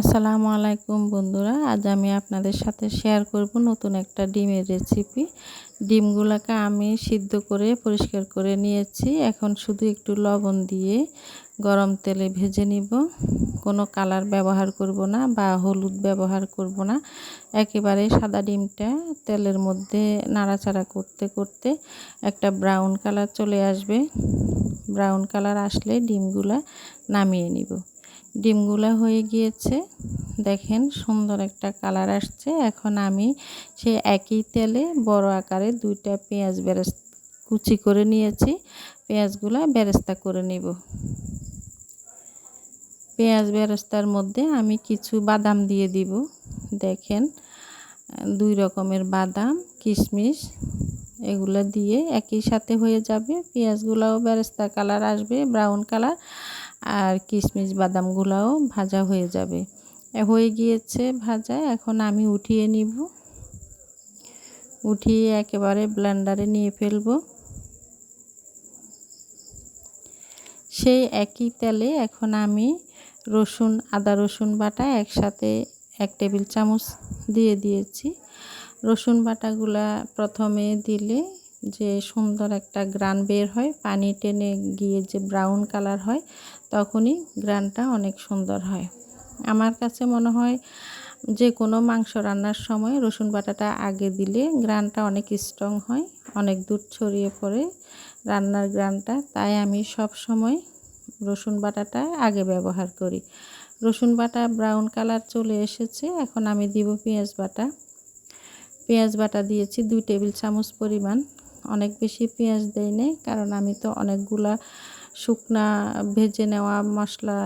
আসসালামু আলাইকুম বন্ধুরা, আজ আমি আপনাদের সাথে শেয়ার করব নতুন একটা ডিমের রেসিপি ডিমগুলোকে আমি সিদ্ধ করে, পরিষ্কার করে নিয়েছি। এখন শুধু একটু লবণ দিয়ে গরম তেলে ভেজে নিব। কোনো কালার ব্যবহার করব না বা হলুদ ব্যবহার করব না। একেবারে সাদা ডিমটা তেলের মধ্যে নাড়াচাড়া করতে করতে একটা ব্রাউন কালার চলে আসবে। ব্রাউন কালার আসলে ডিমগুলা নামিয়ে নিব। ডিমগুলা হয়ে গিয়েছে। দেখেন সুন্দর একটা কালার আসছে। এখন আমি সে একই তেলে বড় আকারে দুইটা পেঁয়াজ বেরেস, কুচি করে নিয়েছি। পেঁয়াজগুলা বেরেস্তা করে নিব। পেঁয়াজ বেরেস্তার মধ্যে আমি কিছু বাদাম দিয়ে দিব। দেখেন, দুই রকমের বাদাম, কিশমিশ, এগুলো দিয়ে একই সাথে হয়ে যাবে। পেঁয়াজগুলাও বেরেস্তা কালার আসবে, ব্রাউন কালার। আর কিশমিশ বাদামগুলোও ভাজা হয়ে যাবে। হয়ে গিয়েছে ভাজা, এখন আমি উঠিয়ে নিব। উঠিয়ে একেবারে ব্লেন্ডারে নিয়ে ফেলব। সেই একই তেলে এখন আমি রসুন, আদা রসুন বাটা একসাথে এক টেবিল চামচ দিয়ে দিয়েছি। রসুন বাটাগুলা প্রথমে দিলে যে সুন্দর একটা গ্রান বের হয়, পানি টেনে গিয়ে যে ব্রাউন কালার হয়, তখনই গ্রানটা অনেক সুন্দর হয়। আমার কাছে মনে হয় যে কোনো মাংস রান্নার সময় রসুন বাটাটা আগে দিলে গ্রানটা অনেক স্ট্রং হয়, অনেক দূর ছড়িয়ে পড়ে রান্নার গ্রানটা তাই আমি সব সময় রসুন বাটাটা আগে ব্যবহার করি। রসুন বাটা ব্রাউন কালার চলে এসেছে, এখন আমি দিব পেঁয়াজ বাটা। পেঁয়াজ বাটা দিয়েছি দুই টেবিল চামচ পরিমাণ। অনেক বেশি পেঁয়াজ দেয় নেই, কারণ আমি তো অনেকগুলা শুকনা ভেজে নেওয়া মশলা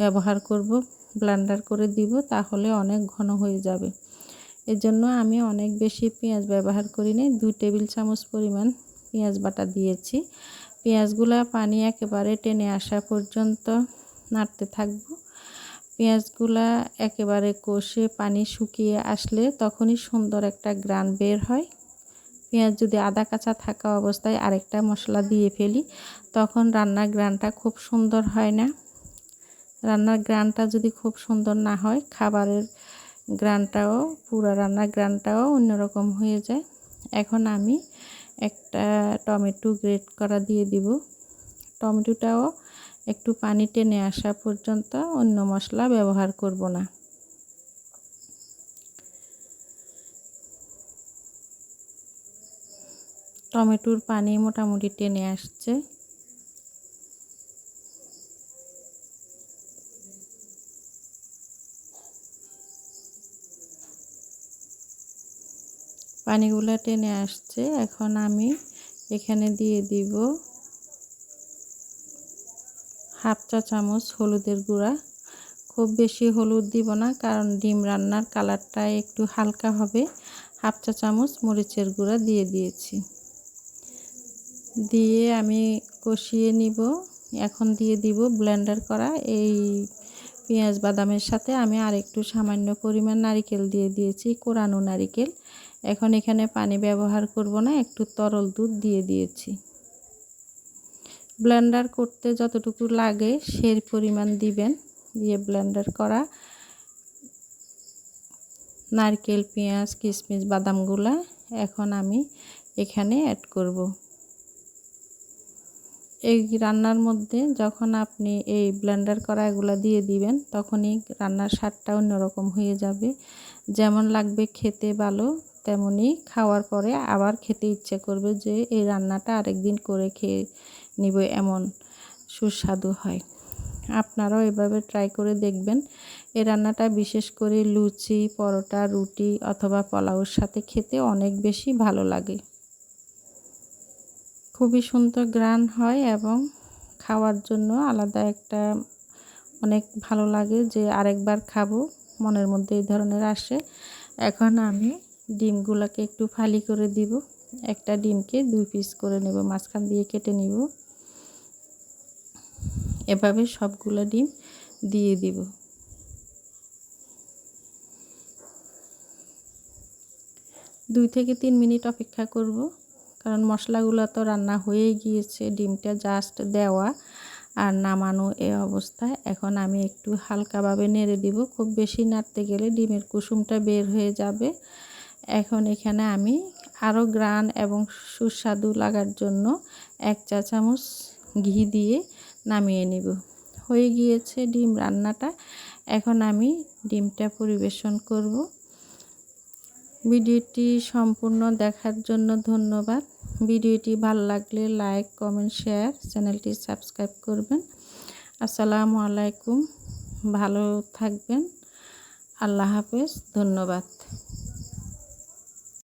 ব্যবহার করব ব্লান্ডার করে দিব, তাহলে অনেক ঘন হয়ে যাবে। এজন্য আমি অনেক বেশি পেঁয়াজ ব্যবহার করি নি দুই টেবিল চামচ পরিমাণ পেঁয়াজ বাটা দিয়েছি। পেঁয়াজগুলা পানি একেবারে টেনে আসা পর্যন্ত নাড়তে থাকব। পেঁয়াজগুলা একেবারে কষে পানি শুকিয়ে আসলে তখনই সুন্দর একটা গ্রান বের হয়। পেঁয়াজ যদি আদা কাঁচা থাকা অবস্থায় আরেকটা মশলা দিয়ে ফেলি, তখন রান্নার গ্রানটা খুব সুন্দর হয় না। রান্নার গ্রানটা যদি খুব সুন্দর না হয়, খাবারের গ্রানটাও, পুরো রান্নার গ্রানটাও অন্যরকম হয়ে যায়। এখন আমি একটা টমেটো গ্রেট করা দিয়ে দিব। টমেটোটাও একটু পানি টেনে আসা পর্যন্ত অন্য মশলা ব্যবহার করব না। টমেটোর পানি মোটামুটি টেনে আসছে। পানিগুলো টেনে আসছে। এখন আমি এখানে দিয়ে দিব হাফ চা চামচ হলুদের গুঁড়া। খুব বেশি হলুদ দিব না, কারণ ডিম রান্নার কালারটা একটু হালকা হবে। হাফ চা চামচ মরিচের গুঁড়া দিয়ে দিয়েছি। দিয়ে আমি কষিয়ে নিব। এখন দিয়ে দিব ব্লেন্ডার করা এই পেঁয়াজ বাদামের সাথে। আমি আর একটু সামান্য পরিমাণ নারিকেল দিয়ে দিয়েছি, কোরানো নারিকেল। এখন এখানে পানি ব্যবহার করব না, একটু তরল দুধ দিয়ে দিয়েছি। ব্লেন্ডার করতে যতটুকু লাগে সেই পরিমাণ দিবেন, দিয়ে ব্লেন্ডার করা। নারকেল, পেঁয়াজ কিশমিশ বাদামগুলা এখন আমি এখানে অ্যাড করব। এই রান্নার মধ্যে যখন আপনি এই ব্লেন্ডার করা এগুলো দিয়ে দিবেন, তখনই রান্নার স্বাদটা অন্যরকম হয়ে যাবে। যেমন লাগবে খেতে ভালো, তেমনি খাওয়ার পরে আবার খেতে ইচ্ছে করবে যে এই রান্নাটা আরেকদিন করে খেয়ে নিব, এমন সুস্বাদু হয়। আপনারাও এভাবে ট্রাই করে দেখবেন। এই রান্নাটা বিশেষ করে লুচি, পরোটা, রুটি অথবা পোলাওর সাথে খেতে অনেক বেশি ভালো লাগে। খুবই সুন্দর গ্রান হয় এবং খাওয়ার জন্য আলাদা একটা অনেক ভালো লাগে যে আরেকবার খাব, মনের মধ্যে এই ধরনের আসে। এখন আমি ডিমগুলোকে একটু ফালি করে দিব। একটা ডিমকে দুই পিস করে নেব, মাঝখান দিয়ে কেটে নিব। এভাবে সবগুলো ডিম দিয়ে দিব। দুই থেকে তিন মিনিট অপেক্ষা করব। কারণ মশলাগুলো তো রান্না হয়েই গিয়েছে, ডিমটা জাস্ট দেওয়া আর নামানো এ অবস্থায়। এখন আমি একটু হালকাভাবে নেড়ে দিব, খুব বেশি নাড়তে গেলে ডিমের কুসুমটা বের হয়ে যাবে। এখন এখানে আমি আরও গ্রান এবং সুস্বাদু লাগার জন্য এক চা চামচ ঘি দিয়ে নামিয়ে নেব। হয়ে গিয়েছে ডিম রান্নাটা। এখন আমি ডিমটা পরিবেশন করব। ভিডিওটি সম্পূর্ণ দেখার জন্য ধন্যবাদ। ভিডিওটি ভালো লাগলে লাইক, কমেন্ট, শেয়ার, চ্যানেলটি সাবস্ক্রাইব করবেন। আসসালামু আলাইকুম। ভালো থাকবেন। আল্লাহ হাফেজ। ধন্যবাদ।